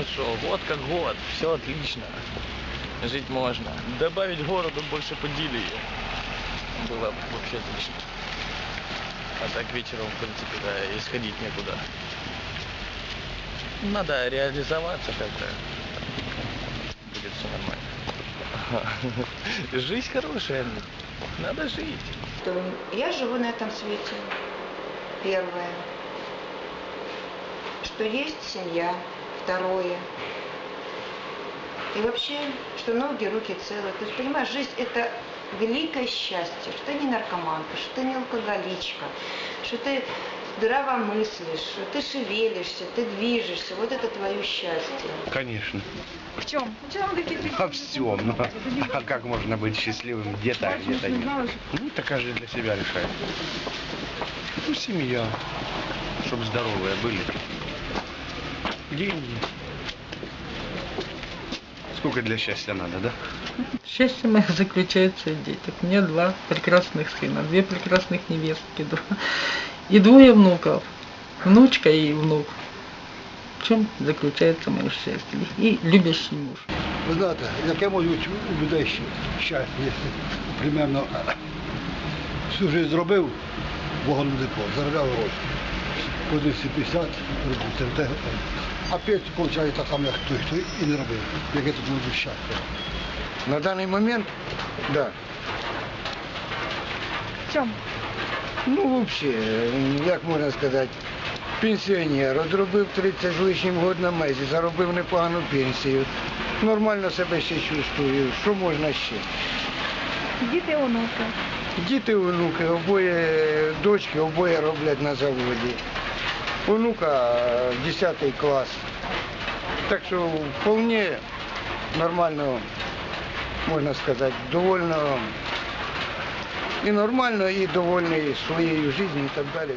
Ну что, год как год, все отлично. Жить можно. Добавить городу больше подилии. Было бы вообще отлично. А так вечером, в принципе, да, и некуда. Надо реализоваться как-то. Будет все нормально. Жизнь хорошая. Надо жить. я живу на этом свете. Первое. Что есть семья. Второе. И вообще, что ноги, руки целы. То есть, понимаешь, жизнь это великое счастье, что ты не наркоманка, что ты не алкоголичка, что ты здраво мыслишь, что ты шевелишься, ты движешься. Вот это твое счастье. Конечно. В чем? В чем. Во всем. Ну, а как можно быть счастливым где-то, а где-то нет? Ну, это каждый для себя решает. Ну, семья. Чтобы здоровые были деньги. Сколько для счастья надо, да? Счастье мое заключается в детях. У меня два прекрасных сына, две прекрасных невестки, два. и двое внуков. Внучка и внук. В чем заключается мое счастье? И любящий муж. Ви знаєте, яке може бути у людей щастя, якщо примерно всю жизнь зробив, вогонь депо, заробляв гроші. Позиції 50, 30, опять получается там я кто и и не работает. Я это буду. На данный момент, да. В чому? Ну вообще, як можна сказати, пенсіонер, одробив 30 з лишнім год на мезі, заробив непогану пенсію. Нормально себе ще чувствую, що можна ще. Діти онуки. Діти внуки, обоє дочки, обоє роблять на заводі. Онука е, 10 клас. Так що вполне нормально, можна сказати, довольно і нормально, і довольний своєю життю і так далі.